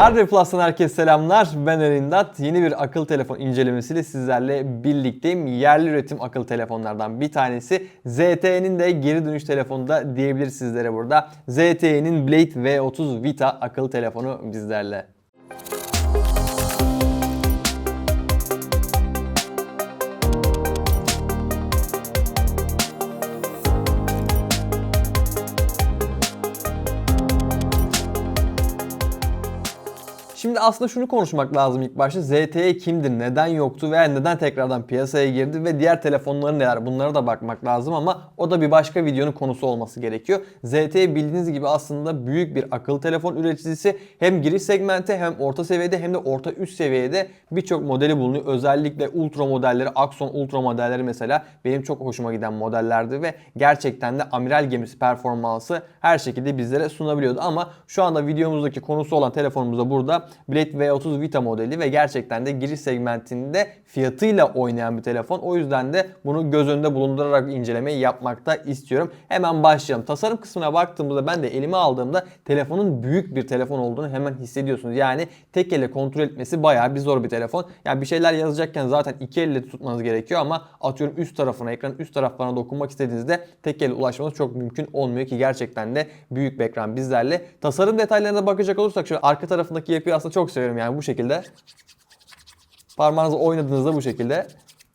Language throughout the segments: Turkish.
Hardware Plus'tan herkese selamlar. Ben Erindat. Yeni bir akıl telefon incelemesiyle sizlerle birlikteyim. Yerli üretim akıl telefonlardan bir tanesi. ZTE'nin de geri dönüş telefonu da diyebiliriz sizlere burada. ZTE'nin Blade V30 Vita akıl telefonu bizlerle. Şimdi aslında şunu konuşmak lazım ilk başta. ZTE kimdir, neden yoktu veya neden tekrardan piyasaya girdi ve diğer telefonları neler bunlara da bakmak lazım ama o da bir başka videonun konusu olması gerekiyor. ZTE bildiğiniz gibi aslında büyük bir akıllı telefon üreticisi. Hem giriş segmente hem orta seviyede hem de orta üst seviyede birçok modeli bulunuyor. Özellikle ultra modelleri, Axon ultra modelleri mesela benim çok hoşuma giden modellerdi ve gerçekten de amiral gemisi performansı her şekilde bizlere sunabiliyordu. Ama şu anda videomuzdaki konusu olan telefonumuz da burada Blade V30 Vita modeli ve gerçekten de giriş segmentinde fiyatıyla oynayan bir telefon. O yüzden de bunu göz önünde bulundurarak incelemeyi yapmakta istiyorum. Hemen başlayalım. Tasarım kısmına baktığımızda ben de elime aldığımda telefonun büyük bir telefon olduğunu hemen hissediyorsunuz. Yani tek elle kontrol etmesi bayağı bir zor bir telefon. Yani bir şeyler yazacakken zaten iki elle tutmanız gerekiyor ama atıyorum üst tarafına, ekranın üst taraflarına dokunmak istediğinizde tek elle ulaşmanız çok mümkün olmuyor ki gerçekten de büyük bir ekran bizlerle. Tasarım detaylarına bakacak olursak şöyle arka tarafındaki yapıyı aslında çok seviyorum yani bu şekilde. Parmağınızla oynadığınızda bu şekilde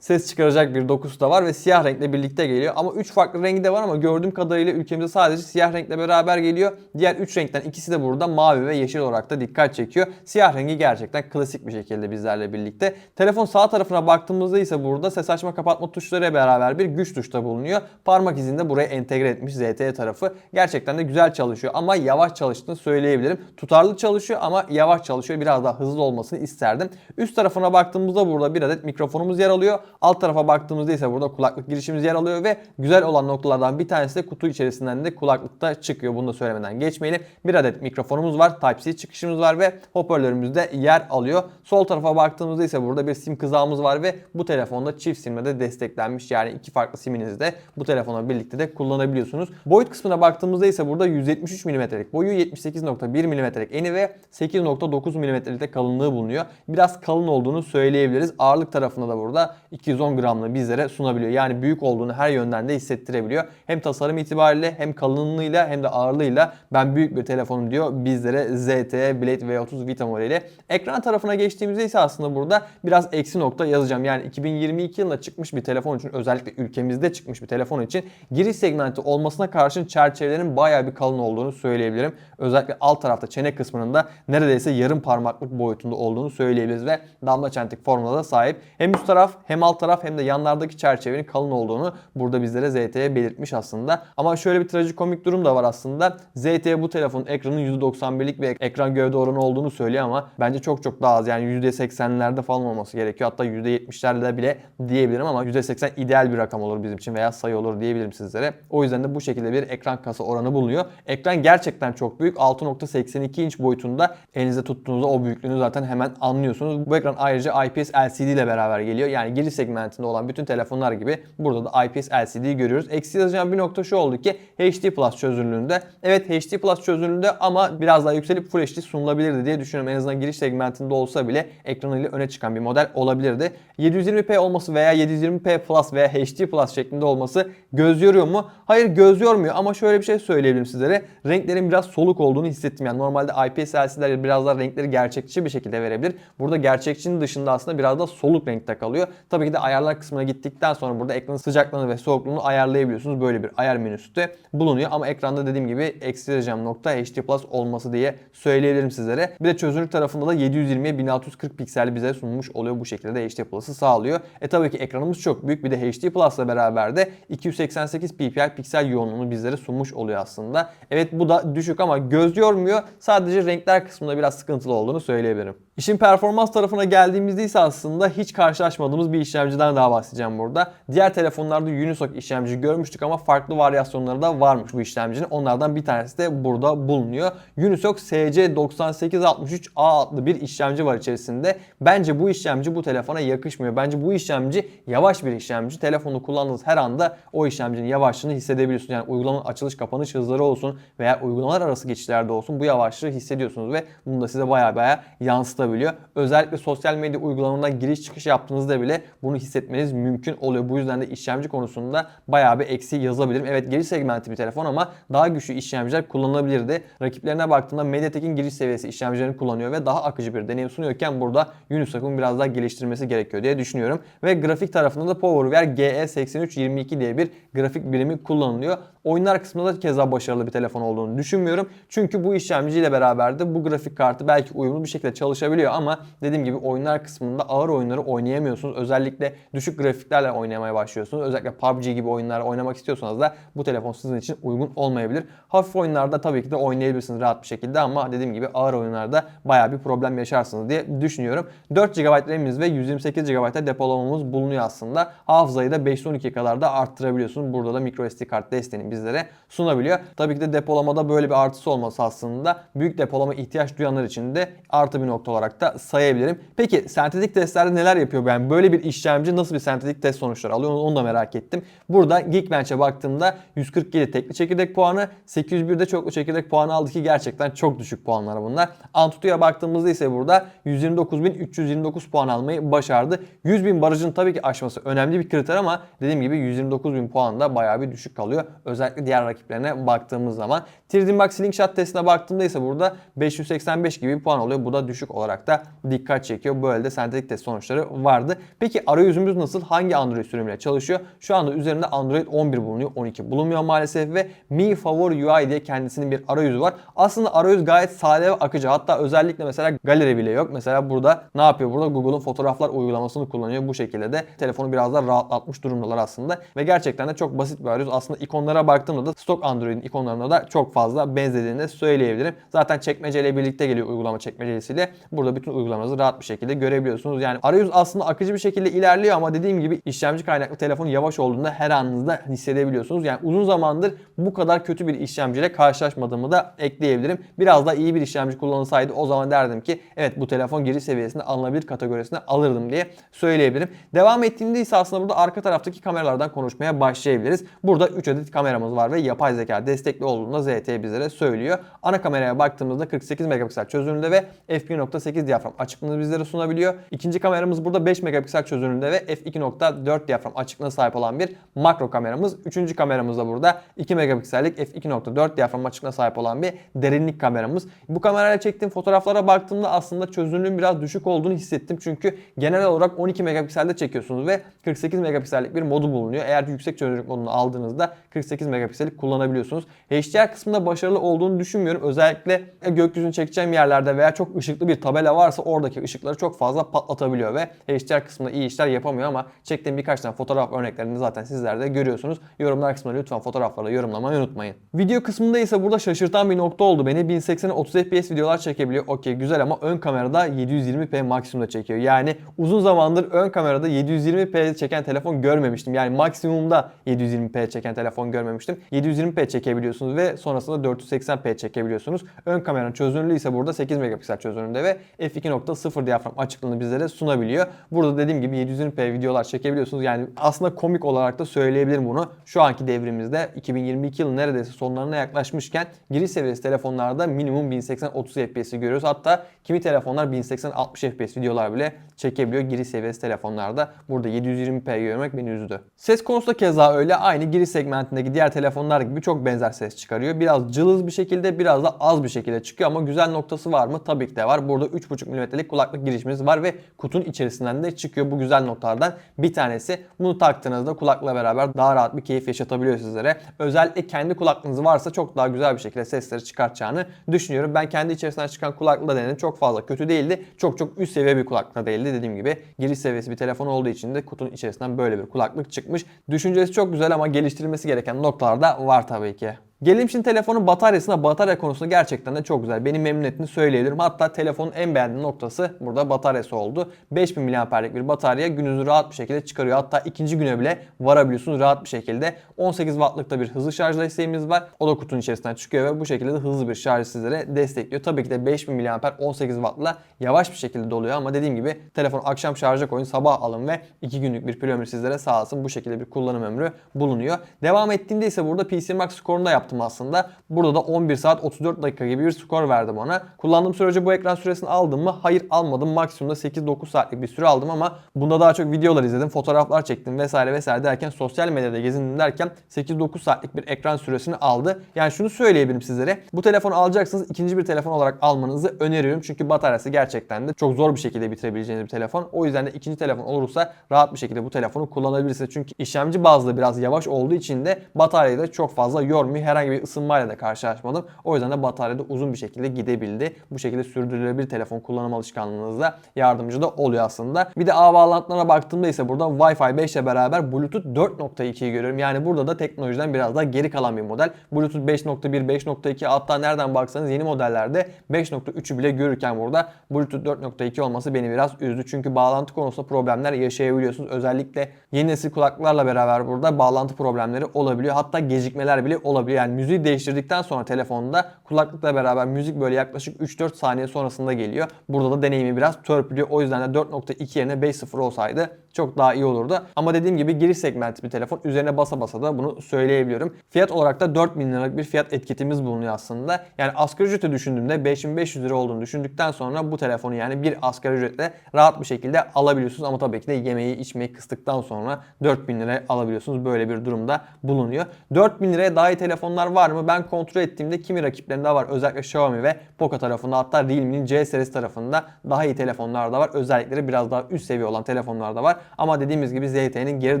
ses çıkaracak bir dokusu da var ve siyah renkle birlikte geliyor. Ama 3 farklı rengi de var ama gördüğüm kadarıyla ülkemizde sadece siyah renkle beraber geliyor. Diğer 3 renkten ikisi de burada mavi ve yeşil olarak da dikkat çekiyor. Siyah rengi gerçekten klasik bir şekilde bizlerle birlikte. Telefon sağ tarafına baktığımızda ise burada ses açma kapatma tuşları beraber bir güç tuşta bulunuyor. Parmak izini de buraya entegre etmiş ZTE tarafı. Gerçekten de güzel çalışıyor ama yavaş çalıştığını söyleyebilirim. Tutarlı çalışıyor ama yavaş çalışıyor. Biraz daha hızlı olmasını isterdim. Üst tarafına baktığımızda burada bir adet mikrofonumuz yer alıyor. Alt tarafa baktığımızda ise burada kulaklık girişimiz yer alıyor ve güzel olan noktalardan bir tanesi de kutu içerisinden de kulaklıkta çıkıyor. Bunu da söylemeden geçmeyelim. Bir adet mikrofonumuz var. Type-C çıkışımız var ve hoparlörümüz de yer alıyor. Sol tarafa baktığımızda ise burada bir sim kızağımız var ve bu telefonda çift simle de desteklenmiş. Yani iki farklı siminizi de bu telefonla birlikte de kullanabiliyorsunuz. Boyut kısmına baktığımızda ise burada 173 mm'lik boyu 78.1 mm'lik eni ve 8.9 mm'lik de kalınlığı bulunuyor. Biraz kalın olduğunu söyleyebiliriz. Ağırlık tarafında da burada 210 gramlı bizlere sunabiliyor. Yani büyük olduğunu her yönden de hissettirebiliyor. Hem tasarım itibariyle hem kalınlığıyla hem de ağırlığıyla ben büyük bir telefonum diyor bizlere ZTE Blade V30 Vita modeli. Ekran tarafına geçtiğimizde ise aslında burada biraz eksi nokta yazacağım. Yani 2022 yılında çıkmış bir telefon için özellikle ülkemizde çıkmış bir telefon için giriş segmenti olmasına karşın çerçevelerin bayağı bir kalın olduğunu söyleyebilirim. Özellikle alt tarafta çene kısmının da neredeyse yarım parmaklık boyutunda olduğunu söyleyebiliriz ve damla çentik formuna da sahip. Hem üst taraf hem alt taraf hem de yanlardaki çerçevenin kalın olduğunu burada bizlere ZTE belirtmiş aslında. Ama şöyle bir trajikomik durum da var aslında. ZTE bu telefonun ekranın %91'lik bir ekran gövde oranı olduğunu söylüyor ama bence çok çok daha az. Yani %80'lerde falan olması gerekiyor. Hatta %70'lerde bile diyebilirim ama %80 ideal bir rakam olur bizim için veya sayı olur diyebilirim sizlere. O yüzden de bu şekilde bir ekran kasa oranı bulunuyor. Ekran gerçekten çok büyük. 6.82 inç boyutunda elinizde tuttuğunuzda o büyüklüğünü zaten hemen anlıyorsunuz. Bu ekran ayrıca IPS LCD ile beraber geliyor. Yani giriş segmentinde olan bütün telefonlar gibi burada da IPS LCD görüyoruz. Eksi yazacağım bir nokta şu oldu ki HD Plus çözünürlüğünde. Evet HD Plus çözünürlüğünde ama biraz daha yükselip Full HD sunulabilirdi diye düşünüyorum. En azından giriş segmentinde olsa bile ekranıyla öne çıkan bir model olabilirdi. 720p olması veya 720p Plus veya HD Plus şeklinde olması göz yoruyor mu? Hayır göz yormuyor ama şöyle bir şey söyleyebilirim sizlere. Renklerin biraz soluk olduğunu hissettim. Yani normalde IPS LCD'ler biraz daha renkleri gerçekçi bir şekilde verebilir. Burada gerçekçinin dışında aslında biraz da soluk renkte kalıyor. Tabii ki de ayarlar kısmına gittikten sonra burada ekranın sıcaklığını ve soğukluğunu ayarlayabiliyorsunuz. Böyle bir ayar menüsü de bulunuyor. Ama ekranda dediğim gibi eksi yazacağım nokta HD Plus olması diye söyleyebilirim sizlere. Bir de çözünürlük tarafında da 720'ye 1640 piksel bize sunmuş oluyor. Bu şekilde de HD Plus'ı sağlıyor. E tabii ki ekranımız çok büyük. Bir de HD Plus'la beraber de 288 ppi piksel yoğunluğunu bizlere sunmuş oluyor aslında. Evet bu da düşük ama göz yormuyor. Sadece renkler kısmında biraz sıkıntılı olduğunu söyleyebilirim. İşin performans tarafına geldiğimizde ise aslında hiç karşılaşmadığımız bir işlemci işlemciden daha bahsedeceğim burada. Diğer telefonlarda Unisoc işlemci görmüştük ama farklı varyasyonları da varmış bu işlemcinin. Onlardan bir tanesi de burada bulunuyor. Unisoc SC9863A adlı bir işlemci var içerisinde. Bence bu işlemci bu telefona yakışmıyor. Bence bu işlemci yavaş bir işlemci. Telefonu kullandığınız her anda o işlemcinin yavaşlığını hissedebiliyorsunuz. Yani uygulamanın açılış kapanış hızları olsun veya uygulamalar arası geçişlerde olsun bu yavaşlığı hissediyorsunuz ve bunu da size baya baya yansıtabiliyor. Özellikle sosyal medya uygulamalarından giriş çıkış yaptığınızda bile bunu hissetmeniz mümkün oluyor. Bu yüzden de işlemci konusunda baya bir eksi yazabilirim. Evet giriş segmenti bir telefon ama daha güçlü işlemciler kullanılabilirdi. Rakiplerine baktığımda MediaTek'in giriş seviyesi işlemcilerini kullanıyor ve daha akıcı bir deneyim sunuyorken burada Unisoc'un biraz daha geliştirmesi gerekiyor diye düşünüyorum. Ve grafik tarafında da PowerVR GE8322 diye bir grafik birimi kullanılıyor. Oyunlar kısmında da keza başarılı bir telefon olduğunu düşünmüyorum. Çünkü bu işlemciyle beraber de bu grafik kartı belki uyumlu bir şekilde çalışabiliyor ama dediğim gibi oyunlar kısmında ağır oyunları oynayamıyorsunuz. Özellikle düşük grafiklerle oynamaya başlıyorsunuz. Özellikle PUBG gibi oyunlar oynamak istiyorsanız da bu telefon sizin için uygun olmayabilir. Hafif oyunlarda tabii ki de oynayabilirsiniz rahat bir şekilde ama dediğim gibi ağır oyunlarda bayağı bir problem yaşarsınız diye düşünüyorum. 4 GB RAM'imiz ve 128 GB depolamamız bulunuyor aslında. Hafızayı da 512 kadar da arttırabiliyorsunuz. Burada da microSD kart desteğini bizlere sunabiliyor. Tabii ki de depolamada böyle bir artısı olması aslında büyük depolama ihtiyaç duyanlar için de artı bir nokta olarak da sayabilirim. Peki sentetik testlerde neler yapıyor? Yani böyle bir işlemci nasıl bir sentetik test sonuçları alıyor onu da merak ettim. Burada Geekbench'e baktığımda 147 tekli çekirdek puanı, 801'de çoklu çekirdek puanı aldı ki gerçekten çok düşük puanlar bunlar. Antutu'ya baktığımızda ise burada 129.329 puan almayı başardı. 100.000 barajın tabii ki aşması önemli bir kriter ama dediğim gibi 129.000 puan da bayağı bir düşük kalıyor. Özellikle diğer rakiplerine baktığımız zaman. 3D Max Slingshot testine baktığımda ise burada 585 gibi bir puan oluyor. Bu da düşük olarak da dikkat çekiyor. Böyle de sentetik test sonuçları vardı. Peki arayüzümüz nasıl? Hangi Android sürümüyle çalışıyor? Şu anda üzerinde Android 11 bulunuyor. 12 bulunmuyor maalesef ve Mi Favor UI diye kendisinin bir arayüzü var. Aslında arayüz gayet sade ve akıcı. Hatta özellikle mesela galeri bile yok. Mesela burada ne yapıyor? Burada Google'un fotoğraflar uygulamasını kullanıyor. Bu şekilde de telefonu biraz daha rahatlatmış durumdalar aslında. Ve gerçekten de çok basit bir arayüz. Aslında ikonlara baktığımda da stok Android'in ikonlarına da çok fazla benzediğini söyleyebilirim. Zaten çekmeceyle birlikte geliyor uygulama çekmecesiyle. Burada bütün uygulamanızı rahat bir şekilde görebiliyorsunuz. Yani arayüz aslında akıcı bir şekilde ilerliyor ama dediğim gibi işlemci kaynaklı telefon yavaş olduğunda her anınızda hissedebiliyorsunuz. Yani uzun zamandır bu kadar kötü bir işlemciyle karşılaşmadığımı da ekleyebilirim. Biraz daha iyi bir işlemci kullanılsaydı o zaman derdim ki evet bu telefon giriş seviyesinde alınabilir kategorisine alırdım diye söyleyebilirim. Devam ettiğimde ise aslında burada arka taraftaki kameralardan konuşmaya başlayabiliriz. Burada 3 adet kameramız var ve yapay zeka destekli olduğunda ZTE bizlere söylüyor. Ana kameraya baktığımızda 48 megapiksel çözünürlüğünde ve f1.8 diyafram açıklığını bizlere sunabiliyor. İkinci kameramız burada 5 megapiksel çözünürlüğünde ve f2.4 diyafram açıklığına sahip olan bir makro kameramız. Üçüncü kameramız da burada 2 megapiksellik f2.4 diyafram açıklığına sahip olan bir derinlik kameramız. Bu kamerayla çektiğim fotoğraflara baktığımda aslında çözünürlüğün biraz düşük olduğunu hissettim. Çünkü genel olarak 12 megapikselde çekiyorsunuz ve 48 megapiksellik bir modu bulunuyor. Eğer yüksek çözünürlük modunu aldığınızda 48 megapiksellik kullanabiliyorsunuz. HDR kısmında başarılı olduğunu düşünmüyorum. Özellikle gökyüzünü çekeceğim yerlerde veya çok ışıklı bir tabela varsa oradaki ışıkları çok fazla patlatabiliyor ve HDR kısmında iyi işler yapamıyor ama çektiğim birkaç tane fotoğraf örneklerini zaten sizler de görüyorsunuz. Yorumlar kısmına lütfen fotoğrafları yorumlamayı unutmayın. Video kısmında ise burada şaşırtan bir nokta oldu beni. 1080'e 30 FPS videolar çekebiliyor. Okey güzel ama ön kamerada 720p maksimumda çekiyor. Yani uzun zamandır ön kamerada 720p çeken telefon görmemiştim. Yani maksimumda 720p çeken telefon görmemiştim. 720p çekebiliyorsunuz ve sonrasında 480p çekebiliyorsunuz. Ön kameranın çözünürlüğü ise burada 8 megapiksel çözünürlüğünde ve f2.0 diyafram açıklığını bizlere sunabiliyor. Burada dediğim gibi 720p videolar çekebiliyorsunuz. Yani aslında komik olarak da söyleyebilirim bunu. Şu anki devrimizde 2022 yılı neredeyse sonlarına yaklaşmışken giriş seviyesi telefonlarda minimum 1080-30 FPS'i görüyoruz. Hatta kimi telefonlar 1080-60 FPS videolar bile çekebiliyor giriş seviyesi telefonlarda. Burada 720p görmek beni üzdü. Ses konusu keza öyle. Aynı giriş segmentindeki diğer telefonlar gibi çok benzer ses çıkarıyor. Biraz cılız bir şekilde biraz da az bir şekilde çıkıyor ama güzel noktası var mı? Tabii ki de var. Burada 3.5 mm'lik kulaklık girişimiz var ve kutunun içerisinden de çıkıyor bu güzel noktalardan bir tanesi. Bunu taktığınızda kulakla beraber daha rahat bir keyif yaşatabiliyor sizlere. Özellikle kendi kulaklığınız varsa çok daha güzel bir şekilde sesleri çıkartacağını düşünüyorum. Ben kendi içerisinden çıkan kulaklıkla denedim. Çok fazla kötü değildi. Çok çok üst seviye bir kulaklık değildi. Dediğim gibi giriş seviyesi bir telefon olduğu için de kutunun içerisinden böyle bir kulaklık çıkmış. Düşüncesi çok güzel ama geliştirilmesi gereken noktalar da var tabii ki. Gelelim şimdi telefonun bataryasına. Batarya konusunda gerçekten de çok güzel. Beni memnun ettiğini söyleyebilirim. Hatta telefonun en beğendiğim noktası burada bataryası oldu. 5000 mAh'lik bir batarya gününüzü rahat bir şekilde çıkarıyor. Hatta ikinci güne bile varabiliyorsunuz rahat bir şekilde. 18 wattlık da bir hızlı şarj desteğimiz var. O da kutunun içerisinden çıkıyor ve bu şekilde de hızlı bir şarj sizlere destekliyor. Tabii ki de 5000 mAh 18 wattla yavaş bir şekilde doluyor ama dediğim gibi telefon akşam şarja koyun sabah alın ve 2 günlük bir pil ömrü sizlere sağlasın. Bu şekilde bir kullanım ömrü bulunuyor. Devam ettiğimde ise burada PC Max skorunu da yaptım aslında. Burada da 11 saat 34 dakika gibi bir skor verdim ona. Kullandığım sürece bu ekran süresini aldım mı? Hayır almadım. Maksimumda 8-9 saatlik bir süre aldım ama bunda daha çok videolar izledim, fotoğraflar çektim vesaire vesaire derken sosyal medyada gezindim derken 8-9 saatlik bir ekran süresini aldı. Yani şunu söyleyebilirim sizlere. Bu telefonu alacaksınız ikinci bir telefon olarak almanızı öneriyorum. Çünkü bataryası gerçekten de çok zor bir şekilde bitirebileceğiniz bir telefon. O yüzden de ikinci telefon olursa rahat bir şekilde bu telefonu kullanabilirsiniz. Çünkü işlemci bazlı biraz yavaş olduğu için de bataryayı da çok fazla yormuyor. Herhangi bir ısınmayla da karşılaşmadım. O yüzden de batarya da uzun bir şekilde gidebildi. Bu şekilde sürdürülebilir telefon kullanım alışkanlığınızda yardımcı da oluyor aslında. Bir de ağ bağlantılarına baktığımda ise burada Wi-Fi 5 ile beraber Bluetooth 4.2'yi görüyorum. Yani burada da teknolojiden biraz daha geri kalan bir model. Bluetooth 5.1, 5.2 hatta nereden baksanız yeni modellerde 5.3'ü bile görürken burada Bluetooth 4.2 olması beni biraz üzdü. Çünkü bağlantı konusunda problemler yaşayabiliyorsunuz. Özellikle yeni nesil kulaklıklarla beraber burada bağlantı problemleri olabiliyor. Hatta gecikmeler bile olabiliyor. Yani müziği değiştirdikten sonra telefonda kulaklıkla beraber müzik böyle yaklaşık 3-4 saniye sonrasında geliyor. Burada da deneyimi biraz törpülüyor. O yüzden de 4.2 yerine 5.0 olsaydı çok daha iyi olurdu. Ama dediğim gibi giriş segmenti bir telefon. Üzerine basa basa da bunu söyleyebiliyorum. Fiyat olarak da 4000 liralık bir fiyat etiketimiz bulunuyor aslında. Yani asgari ücreti düşündüğümde 5500 lira olduğunu düşündükten sonra bu telefonu yani bir asgari ücretle rahat bir şekilde alabiliyorsunuz. Ama tabii ki de yemeği içmeyi kıstıktan sonra 4000 liraya alabiliyorsunuz. Böyle bir durumda bulunuyor. 4000 liraya daha iyi telefonlar var mı? Ben kontrol ettiğimde kimi rakiplerinde var. Özellikle Xiaomi ve Poco tarafında hatta Realme'nin C serisi tarafında daha iyi telefonlar da var. Özellikleri biraz daha üst seviye olan telefonlar da var. Ama dediğimiz gibi ZTE'nin geri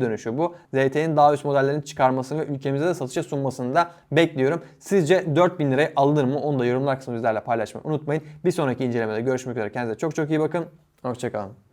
dönüşü bu. ZTE'nin daha üst modellerini çıkarmasını ve ülkemizde de satışa sunmasını da bekliyorum. Sizce 4000 liraya alınır mı? Onu da yorumlar kısmında bizlerle paylaşmayı unutmayın. Bir sonraki incelemede görüşmek üzere. Kendinize çok çok iyi bakın. Hoşçakalın.